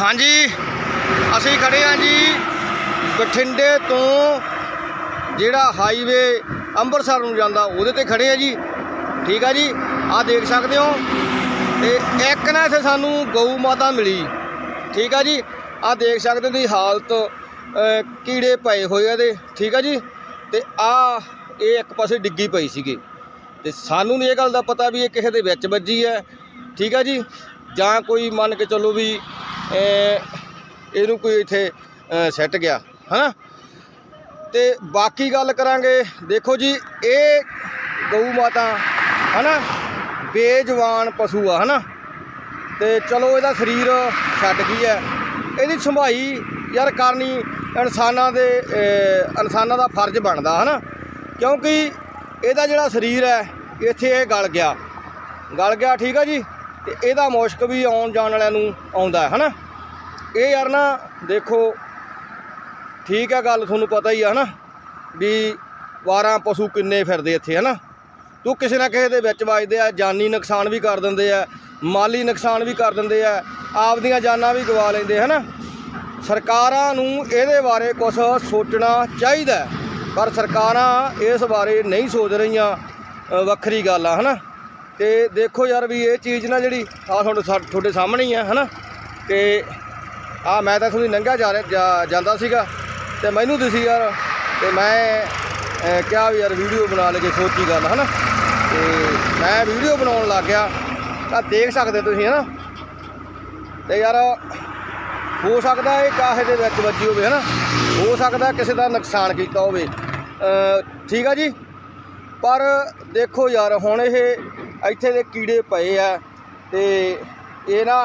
ਹਾਂਜੀ, ਅਸੀਂ ਖੜੇ ਹਾਂ ਜੀ ਬਠਿੰਡੇ ਤੋਂ, ਜਿਹੜਾ ਹਾਈਵੇ ਅੰਮ੍ਰਿਤਸਰ ਨੂੰ ਜਾਂਦਾ, ਉਹਦੇ ਤੇ ਖੜੇ ਆ ਜੀ। ਠੀਕ ਆ ਜੀ, ਆਹ ਦੇਖ ਸਕਦੇ ਹੋ, ਤੇ ਇੱਕ ਨਾ ਇੱਥੇ ਸਾਨੂੰ ਗਊ ਮਾਤਾ ਮਿਲੀ। ਠੀਕ ਆ ਜੀ, ਆਹ ਦੇਖ ਸਕਦੇ ਹੋ ਦੀ ਹਾਲਤ ਕੀੜੇ ਪਏ ਹੋਏ ਆ ਇਹਦੇ। ਠੀਕ ਆ ਜੀ, ਤੇ ਆ ਇਹ ਇੱਕ ਪਾਸੇ ਡਿੱਗੀ ਪਈ ਸੀਗੀ। ਤੇ ਸਾਨੂੰ ਨਹੀਂ ਇਹ ਗੱਲ ਦਾ ਪਤਾ ਵੀ ਇਹ ਕਿਸੇ ਦੇ ਵਿੱਚ ਵੱਜੀ ਹੈ। ਠੀਕ ਆ ਜੀ ਜਾਂ ਕੋਈ ਮੰਨ ਕੇ ਚੱਲੋ ਵੀ ਇਹਨੂੰ ਕੋਈ ਇੱਥੇ ਸੈੱਟ ਸਿੱਟ ਗਿਆ, ਹਨਾ? ਤੇ ਬਾਕੀ ਗੱਲ ਕਰਾਂਗੇ, ਦੇਖੋ ਜੀ, ਇਹ ਗਊ ਮਾਤਾ, ਹਨਾ? ਬੇਜਵਾਨ ਪਸ਼ੂ ਆ, ਹਨਾ? ਤੇ ਚਲੋ ਇਹਦਾ ਸਰੀਰ ਛੱਡ ਗਈ ਹੈ। ਇਹਦੀ ਸੰਭਾਈ ਯਾਰ ਕਰਨੀ ਇਨਸਾਨਾਂ ਦੇ ਇਨਸਾਨਾਂ ਦਾ ਫਰਜ਼ ਬਣਦਾ, ਹਨਾ? ਕਿਉਂਕਿ ਇਹਦਾ ਜਿਹੜਾ ਸਰੀਰ ਹੈ, ਇੱਥੇ ਇਹ ਗਲ ਗਿਆ। ਗਲ ਗਿਆ, ਠੀਕ ਆ ਜੀ? ਤੇ ਇਹਦਾ ਮੁਸ਼ਕ ਵੀ ਆਉਣ ਜਾਣ ਵਾਲਿਆਂ ਨੂੰ ਆਉਂਦਾ ਹੈ, ਹਨਾ? ਇਹ ਯਾਰ ਨਾ ਦੇਖੋ, ਠੀਕ ਹੈ ਗੱਲ ਤੁਹਾਨੂੰ ਪਤਾ ਹੀ ਆ, ਹਨਾ? ਵੀ 12 ਪਸ਼ੂ ਕਿੰਨੇ ਫਿਰਦੇ ਇੱਥੇ, ਹਨਾ? ਤੂੰ ਕਿਸੇ ਨਾ ਕਿਸੇ ਦੇ ਵਿੱਚ ਵੱਜਦੇ ਆ, ਜਾਨੀ ਨੁਕਸਾਨ ਵੀ ਕਰ ਦਿੰਦੇ ਆ, ਮਾਲੀ ਨੁਕਸਾਨ ਵੀ ਕਰ ਦਿੰਦੇ ਆ, ਆਪਦੀਆਂ ਜਾਨਾਂ ਵੀ ਗਵਾ ਲੈਂਦੇ, ਹਨਾ? ਸਰਕਾਰਾਂ ਨੂੰ ਇਹਦੇ ਬਾਰੇ ਕੁਝ ਸੋਚਣਾ ਚਾਹੀਦਾ ਪਰ ਸਰਕਾਰਾਂ ਇਸ ਬਾਰੇ ਨਹੀਂ ਸੋਚ ਰਹੀਆਂ ਵੱਖਰੀ ਗੱਲ ਆ, ਹਨਾ? ਤੇ ਦੇਖੋ ਯਾਰ ਵੀ ਇਹ ਚੀਜ਼ ਨਾ ਜਿਹੜੀ ਆ ਤੁਹਾਡੇ ਸਾ- ਤੁਹਾਡੇ ਸਾਹਮਣੇ ਹੀ ਆ, ਹਨਾ? ਤੇ ਆ ਮੈਂ ਤਾਂ ਤੁਹਾਨੂੰ ਨੰਗਾ ਜਾ ਰਿਹਾ ਜਾਂਦਾ ਸੀਗਾ ਤੇ ਮੈਨੂੰ ਦਿਸੀ ਯਾਰ ਤੇ ਮੈਂ ਕਿਹਾ ਵੀ ਯਾਰ ਵੀਡੀਓ ਬਣਾ ਲਈਏ ਸੋਚੀ ਗੱਲ, ਹਨਾ? ਤੇ ਮੈਂ ਵੀਡੀਓ ਬਣਾਉਣ ਲੱਗ ਗਿਆ। ਤਾਂ ਦੇਖ ਸਕਦੇ ਤੁਸੀਂ, ਹਨਾ? ਤੇ ਯਾਰ ਹੋ ਸਕਦਾ ਇਹ ਕਾਹੇ ਦੇ ਵਿੱਚ ਵੱਜੀ ਹੋਵੇ, ਹਨਾ? ਹੋ ਸਕਦਾ ਕਿਸੇ ਦਾ ਨੁਕਸਾਨ ਕੀਤਾ ਹੋਵੇ। ਠੀਕ ਆ ਜੀ? ਪਰ ਦੇਖੋ ਯਾਰ, ਹੁਣ ਇਹ ਇੱਥੇ ਦੇ ਕੀੜੇ ਪਏ ਆ ਤੇ ਇਹ ਨਾ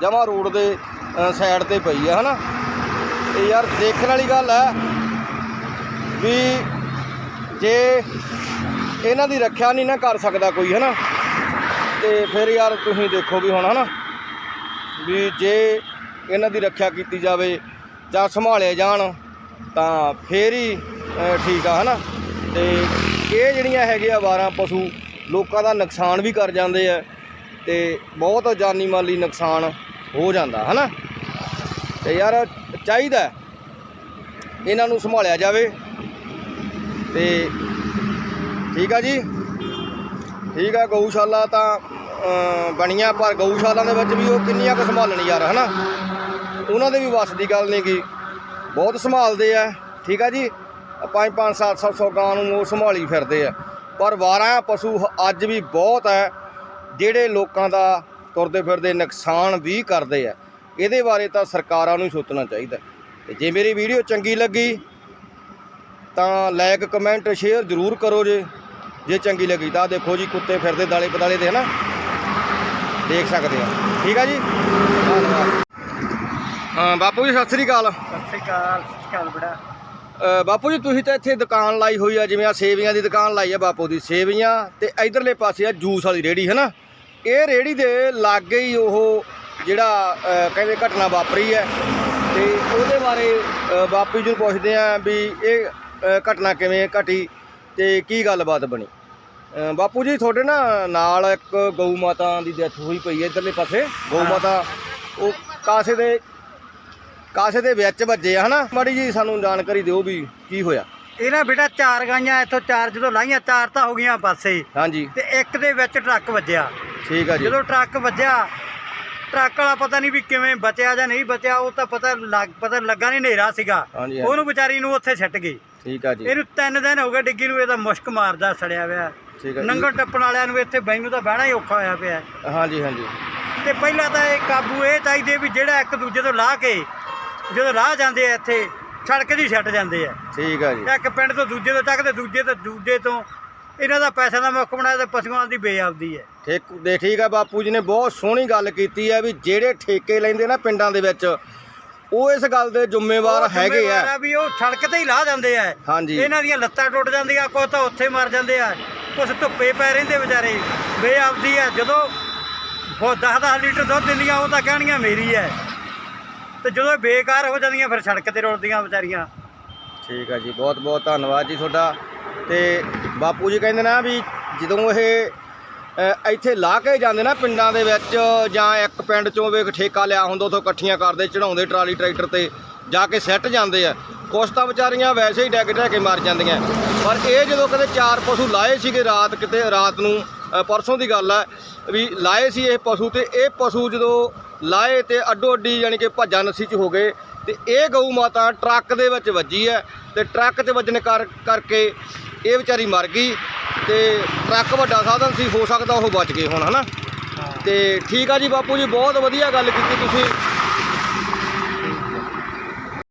ਜਮਾ ਰੋਡ ਦੇ ਸਾਈਡ ਤੇ ਪਈ ਆ, ਹਨਾ? ਤੇ ਯਾਰ ਦੇਖਣ ਵਾਲੀ ਗੱਲ ਹੈ ਵੀ ਜੇ ਇਹਨਾਂ ਦੀ ਰੱਖਿਆ ਨਹੀਂ ਨਾ ਕਰ ਸਕਦਾ ਕੋਈ, ਹਨਾ? ਤੇ ਫਿਰ ਯਾਰ ਤੁਸੀਂ ਦੇਖੋ ਵੀ ਹੁਣ, ਹਨਾ? ਵੀ ਜੇ ਇਹਨਾਂ ਦੀ ਰੱਖਿਆ ਕੀਤੀ ਜਾਵੇ ਜਾਂ ਸੰਭਾਲੇ ਜਾਣ, ਤਾਂ ਫੇਰ ਹੀ ਠੀਕ ਆ, ਹਨਾ? ਤੇ ਇਹ ਜਿਹੜੀਆਂ ਹੈਗੇ ਆ 12 ਪਸ਼ੂ ਲੋਕਾਂ ਦਾ ਨੁਕਸਾਨ ਵੀ ਕਰ ਜਾਂਦੇ ਆ ਤੇ ਬਹੁਤ ਜਾਨੀ ਮਾਲੀ ਨੁਕਸਾਨ ਹੋ ਜਾਂਦਾ, ਹਨਾ? ਤੇ ਯਾਰ ਚਾਹੀਦਾ ਇਹਨਾਂ ਨੂੰ ਸੰਭਾਲਿਆ ਜਾਵੇ। ਤੇ ਠੀਕ ਆ ਜੀ? ਠੀਕ ਆ, ਗਊਸ਼ਾਲਾ ਤਾਂ ਬਣੀਆਂ, ਪਰ ਗਊਸ਼ਾਲਾ ਦੇ ਵਿੱਚ ਵੀ ਉਹ ਕਿੰਨੀਆਂ ਕੁ ਸੰਭਾਲਣ ਯਾਰ, ਹਨਾ? ਉਹਨਾਂ ਦੇ ਵੀ ਵੱਸ ਦੀ ਗੱਲ ਨਹੀਂ ਗੀ। ਬਹੁਤ ਸੰਭਾਲਦੇ ਆ, ਠੀਕ ਆ ਜੀ? 5 5 7 700 ਗਾਂ ਨੂੰ ਉਹ ਸੰਭਾਲੀ ਫਿਰਦੇ ਆ। ਪਰ 12 ਪਸ਼ੂ ਅੱਜ ਵੀ ਬਹੁਤ ਹੈ, ਜਿਹੜੇ ਲੋਕਾਂ ਦਾ ਤੁਰਦੇ ਫਿਰਦੇ ਨੁਕਸਾਨ ਵੀ ਕਰਦੇ ਆ। ਇਹਦੇ ਬਾਰੇ ਤਾਂ ਸਰਕਾਰਾਂ ਨੂੰ ਹੀ ਸੋਚਣਾ ਚਾਹੀਦਾ ਤੇ ਜੇ ਮੇਰੀ ਵੀਡੀਓ ਚੰਗੀ ਲੱਗੀ, ਤਾਂ ਲਾਈਕ ਕਮੈਂਟ ਸ਼ੇਅਰ ਜ਼ਰੂਰ ਕਰੋ ਜੇ। ਜੇ ਚੰਗੀ ਲੱਗੀ ਤਾਂ ਦੇਖੋ ਜੀ, ਕੁੱਤੇ ਫਿਰਦੇ ਦਾਲੇ ਪਦਾਲੇ ਦੇ ਹਨਾ। ਦੇਖ ਸਕਦੇ ਆ ਠੀਕ ਆ ਜੀ? ਧੰਨਵਾਦ। ਹਾਂ, ਬਾਪੂ ਜੀ, ਸਤਿ ਸ੍ਰੀ ਅਕਾਲ। ਸਤਿ ਸ਼੍ਰੀ ਅਕਾਲ, ਸਤਿ ਸ਼੍ਰੀ ਅਕਾਲ ਬੜਾ ਬਾਪੂ ਜੀ ਤੁਸੀਂ ਤਾਂ ਇੱਥੇ ਦੁਕਾਨ ਲਾਈ ਹੋਈ ਆ ਜਿਵੇਂ ਆ ਸੇਵੀਆਂ ਦੀ ਦੁਕਾਨ ਲਾਈ ਆ ਬਾਪੂ ਦੀ ਸੇਵੀਆਂ ਤੇ ਇਧਰਲੇ ਪਾਸੇ ਆ ਜੂਸ ਵਾਲੀ ਰੇੜੀ ਹੈ ਨਾ ਇਹ ਰੇੜੀ ਦੇ ਲਾਗੇ ਹੀ ਉਹ ਜਿਹੜਾ ਕਹਿੰਦੇ ਘਟਨਾ ਵਾਪਰੀ ਹੈ ਤੇ ਉਹਦੇ ਬਾਰੇ ਬਾਪੂ ਜੀ ਨੂੰ ਪੁੱਛਦੇ ਆ ਵੀ ਇਹ ਘਟਨਾ ਕਿਵੇਂ ਘਟੀ ਤੇ ਕੀ ਗੱਲਬਾਤ ਬਣੀ? ਬਾਪੂ ਜੀ ਤੁਹਾਡੇ ਨਾ ਨਾਲ ਇੱਕ ਗਊ ਮਾਤਾ ਦੀ ਡੈਥ ਹੋਈ ਪਈ ਹੈ ਇਧਰਲੇ ਪਾਸੇ। ਗਊ ਮਾਤਾ ਉਹ ਕਾਸੇ ਦੇ ਕਾਸੇ ਦੇ ਵਿੱਚ ਵੱਜੇ ਆ ਹਨਾ? ਮਾੜੀ ਜੀ ਸਾਨੂੰ ਜਾਣਕਾਰੀ ਦਿਓ ਵੀ ਕੀ ਹੋਇਆ। ਇਹ ਨਾ ਬੇਟਾ ਚਾਰ ਗਾਈਆਂ ਇੱਥੋਂ ਚਾਰ ਜਦੋਂ ਲਾਈਆਂ ਚਾਰ ਤਾਂ ਹੋ ਗਈਆਂ ਪਾਸੇ। ਹਾਂਜੀ। ਤੇ ਇੱਕ ਦੇ ਵਿੱਚ ਟਰੱਕ ਵੱਜਿਆ। ਠੀਕ ਆ ਜੀ। ਜਦੋਂ ਟਰੱਕ ਵੱਜਿਆ ਟਰੱਕ ਵਾਲਾ ਪਤਾ ਨਹੀਂ ਵੀ ਕਿਵੇਂ ਬਚਿਆ ਜਾਂ ਨਹੀਂ ਬਚਿਆ ਉਹ ਤਾਂ ਪਤਾ ਲੱਗ ਪਤਾ ਲੱਗਾ ਨਹੀਂ ਹਨੇਰਾ ਸੀਗਾ। ਹਾਂਜੀ ਹਾਂਜੀ, ਉਹਨੂੰ ਵਿਚਾਰੀ ਨੂੰ ਉੱਥੇ ਛੱਟ ਗਈ। ਠੀਕ ਆ ਜੀ। ਇਹਨੂੰ ਤਿੰਨ ਦਿਨ ਹੋ ਗਏ ਡਿੱਗੀ ਨੂੰ ਇਹਦਾ ਮੁਸ਼ਕ ਮਾਰਦਾ ਸੜਿਆ ਹੋਇਆ। ਠੀਕ ਆ ਜੀ। ਨੰਗਲ ਟੱਪਣ ਵਾਲਿਆਂ ਨੂੰ ਇੱਥੇ ਬੈਠ ਨੂੰ ਤਾਂ ਬਹਿਣਾ ਹੀ ਔਖਾ ਹੋਇਆ ਪਿਆ। ਹਾਂਜੀ ਹਾਂਜੀ। ਤੇ ਪਹਿਲਾਂ ਤਾਂ ਇਹ ਕਾਬੂ ਇਹ ਚਾਹੀਦੇ ਵੀ ਜਿਹੜਾ ਇੱਕ ਦੂਜੇ ਤੋਂ ਲਾਹ ਕੇ ਜਦੋਂ ਰਾਹ ਜਾਂਦੇ ਆ ਇੱਥੇ ਸੜਕ ਹੀ ਛੱਡ ਜਾਂਦੇ ਆ। ਠੀਕ ਆ ਜੀ। ਇੱਕ ਪਿੰਡ ਤੋਂ ਦੂਜੇ ਤੋਂ ਚੱਕਦੇ ਦੂਜੇ ਤੋਂ ਦੂਜੇ ਤੋਂ ਇਹਨਾਂ ਦਾ ਪੈਸਾ ਦਾ ਮੁੱਖ ਬਣਾਇਆ ਤੇ ਪਸ਼ੂਆਂ ਦੀ ਬੇਆਬਦੀ ਹੈ। ਠੀਕ ਦੇ ਠੀਕ ਆ ਬਾਪੂ ਜੀ ਨੇ ਬਹੁਤ ਸੋਹਣੀ ਗੱਲ ਕੀਤੀ ਹੈ ਵੀ ਜਿਹੜੇ ਠੇਕੇ ਲੈਂਦੇ ਨਾ ਪਿੰਡਾਂ ਦੇ ਵਿੱਚ ਉਹ ਇਸ ਗੱਲ ਦੇ ਜ਼ਿੰਮੇਵਾਰ ਹੈਗੇ ਆ। ਵੀ ਉਹ ਸੜਕ ਤੇ ਹੀ ਲਾਹ ਜਾਂਦੇ ਆ। ਹਾਂਜੀ। ਇਹਨਾਂ ਦੀਆਂ ਲੱਤਾਂ ਟੁੱਟ ਜਾਂਦੀਆਂ ਕੁਝ ਤਾਂ ਉੱਥੇ ਮਰ ਜਾਂਦੇ ਆ। ਕੁਝ ਧੁੱਪੇ ਪੈ ਰਹਿੰਦੇ ਵਿਚਾਰੇ। ਬੇਆਬਦੀ ਆ। ਜਦੋਂ ਉਹ 10-10 ਲੀਟਰ ਦੁੱਧ ਦਿੰਦੀਆਂ ਉਹ ਤਾਂ ਕਹਿਣੀਆਂ ਮੇਰੀ ਹੈ। ਤੇ ਜਦੋਂ ਇਹ ਬੇਕਾਰ ਹੋ ਜਾਂਦੀਆਂ ਫਿਰ ਸੜਕ ਤੇ ਰੁਲਦੀਆਂ ਵਿਚਾਰੀਆਂ। ਠੀਕ ਆ ਜੀ ਬਹੁਤ ਬਹੁਤ ਧੰਨਵਾਦ ਜੀ ਤੁਹਾਡਾ। ਤੇ ਬਾਪੂ ਜੀ ਕਹਿੰਦੇ ਨਾ ਵੀ ਜਦੋਂ ਇਹ ਅ, ਇੱਥੇ ਲਾ ਕੇ ਜਾਂਦੇ ਨਾ ਪਿੰਡਾਂ ਦੇ ਵਿੱਚ ਜਾਂ ਇੱਕ ਪਿੰਡ ਚੋਂ ਵੇਖ ਠੇਕਾ ਲਿਆ ਹੁੰਦਾ ਉਥੋਂ ਇਕੱਠੀਆਂ ਕਰਦੇ ਚੜਾਉਂਦੇ ਟਰਾਲੀ ਟਰੈਕਟਰ ਤੇ ਜਾ ਕੇ ਸੈੱਟ ਜਾਂਦੇ ਆ। ਕੁਛ ਤਾਂ ਵਿਚਾਰੀਆਂ ਵੈਸੇ ਹੀ ਡੈਗ ਢਹਿ ਕੇ ਮਰ ਜਾਂਦੀਆਂ। ਪਰ ਇਹ ਜਦੋਂ ਕਦੇ ਚਾਰ ਪਸ਼ੂ ਲਾਏ ਸੀਗੇ ਰਾਤ ਕਿਤੇ ਰਾਤ ਨੂੰ ਪਰਸੋਂ ਦੀ ਗੱਲ ਹੈ ਵੀ ਲਾਏ ਸੀ ਇਹ ਪਸ਼ੂ ਤੇ ਇਹ ਪਸ਼ੂ ਜਦੋਂ ਲਾਏ ਤੇ ਅੱਡੋ ਅੱਡੀ ਯਾਨੀ ਕਿ ਭੱਜਾ ਨਸੀ ਚ ਹੋ ਗਏ ਤੇ ਇਹ ਗਊ ਮਾਤਾ ਟਰੱਕ ਦੇ ਵਿੱਚ ਵੱਜੀ ਹੈ ਤੇ ਟਰੱਕ 'ਚ ਵੱਜਣ ਕਰ ਕਰਕੇ ਇਹ ਵਿਚਾਰੀ ਮਰ ਗਈ ਤੇ ਟਰੱਕ ਵੱਡਾ ਸਾਧਨ ਸੀ ਹੋ ਸਕਦਾ ਉਹ ਬਚ ਗਏ ਹੁਣ ਹਨਾ? ਤੇ ਠੀਕ ਆ ਜੀ ਬਾਪੂ ਜੀ ਬਹੁਤ ਵਧੀਆ ਗੱਲ ਕੀਤੀ ਤੁਸੀਂ।